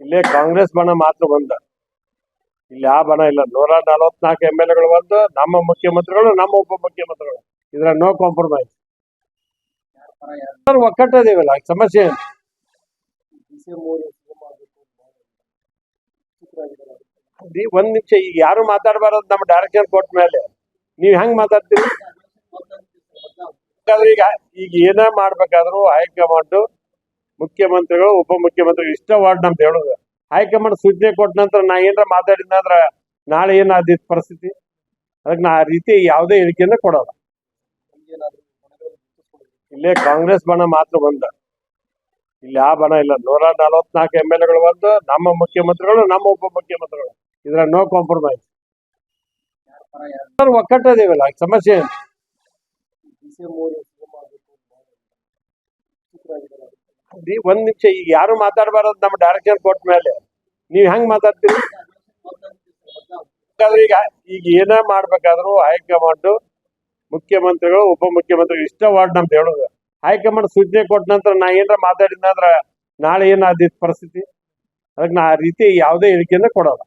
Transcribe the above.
ಇಲ್ಲೇ ಕಾಂಗ್ರೆಸ್ ಬಣ ಮಾತ್ರ ಬಂದ. ಇಲ್ಲಿ ಆ ಬಣ ಇಲ್ಲ. ನೂರ ನಲವತ್ನಾಲ್ಕು ಎಂ ಎಲ್ ಎಗಳು ಬಂದು ನಮ್ಮ ಮುಖ್ಯಮಂತ್ರಿಗಳು ನಮ್ಮ ಉಪ ಮುಖ್ಯಮಂತ್ರಿಗಳು. ಇದ್ರ ನೋ ಕಾಂಪ್ರಮೈಸ್ ಒಕ್ಕಟ್ಟದೇವಲ್ಲ ಸಮಸ್ಯೆ ಒಂದ್ ನಿಮಿಷ ಈಗ ಯಾರು ಮಾತಾಡಬಾರದು ನಮ್ಮ ಡೈರೆಕ್ಷನ್ ಕೊಟ್ಟ ಮೇಲೆ. ನೀವ್ ಹೆಂಗ್ ಮಾತಾಡ್ತೀರಿ? ಈಗ ಈಗ ಏನೇ ಮಾಡ್ಬೇಕಾದ್ರು ಹೈಕಮಾಂಡ್ ಮುಖ್ಯಮಂತ್ರಿಗಳು ಉಪ ಮುಖ್ಯಮಂತ್ರಿಗಳು ಇಷ್ಟ ವಾರ್ಡ್ ನಮ್ದು ಹೇಳೋದು. ಹೈಕಮಾಂಡ್ ಸೂಚನೆ ಕೊಟ್ಟ ನಂತರ ನಾ ಏನಾರ ಮಾತಾಡಿದ್ನಂದ್ರ ನಾಳೆ ಏನಾದಿತ್ತು ಪರಿಸ್ಥಿತಿ? ಅದಕ್ಕೆ ನಾ ಆ ರೀತಿ ಯಾವುದೇ ಹೇಳಿಕೆಯನ್ನ ಕೊಡಲ್ಲ. ಇಲ್ಲೇ ಕಾಂಗ್ರೆಸ್ ಬಣ ಮಾತ್ರ ಬಂದ. ಇಲ್ಲಿ ಆ ಬಣ ಇಲ್ಲ. ನೂರ ನಲವತ್ನಾಲ್ಕು ಎಂ ಎಲ್ ಎಗಳು ಬಂದು ನಮ್ಮ ಮುಖ್ಯಮಂತ್ರಿಗಳು, ನಮ್ಮ ಉಪ ಮುಖ್ಯಮಂತ್ರಿಗಳು ಇದ್ರ ನೋ ಕಾಂಪ್ರಮೈಸ್ ಒಕ್ಕಟ್ಟದೇವಲ್ಲ ಸಮಸ್ಯೆ ಏನು? ಅದಿ ಒಂದ್ ನಿಮಿಷ, ಈಗ ಯಾರು ಮಾತಾಡಬಾರದು ನಮ್ಮ ಡೈರೆಕ್ಷನ್ ಕೊಟ್ಟ ಮೇಲೆ. ನೀವ್ ಹೆಂಗ್ ಮಾತಾಡ್ತೀರಿ? ಈಗ ಈಗ ಏನೇ ಮಾಡ್ಬೇಕಾದ್ರು ಹೈಕಮಾಂಡ್, ಮುಖ್ಯಮಂತ್ರಿಗಳು ಉಪ ಮುಖ್ಯಮಂತ್ರಿ ಇಷ್ಟ ವಾರ್ಡ್ ನಮ್ದು ಹೇಳುದು. ಹೈಕಮಾಂಡ್ ಸೂಚನೆ ಕೊಟ್ಟ ನಂತರ ನಾ ಏನಾರ ಮಾತಾಡಿದ್ನಂದ್ರ ನಾಳೆ ಏನಾದಿತ್ತು ಪರಿಸ್ಥಿತಿ? ಅದಕ್ಕೆ ನಾ ಆ ರೀತಿ ಯಾವುದೇ ಹೇಳಿಕೆಯನ್ನ ಕೊಡಲ್ಲ.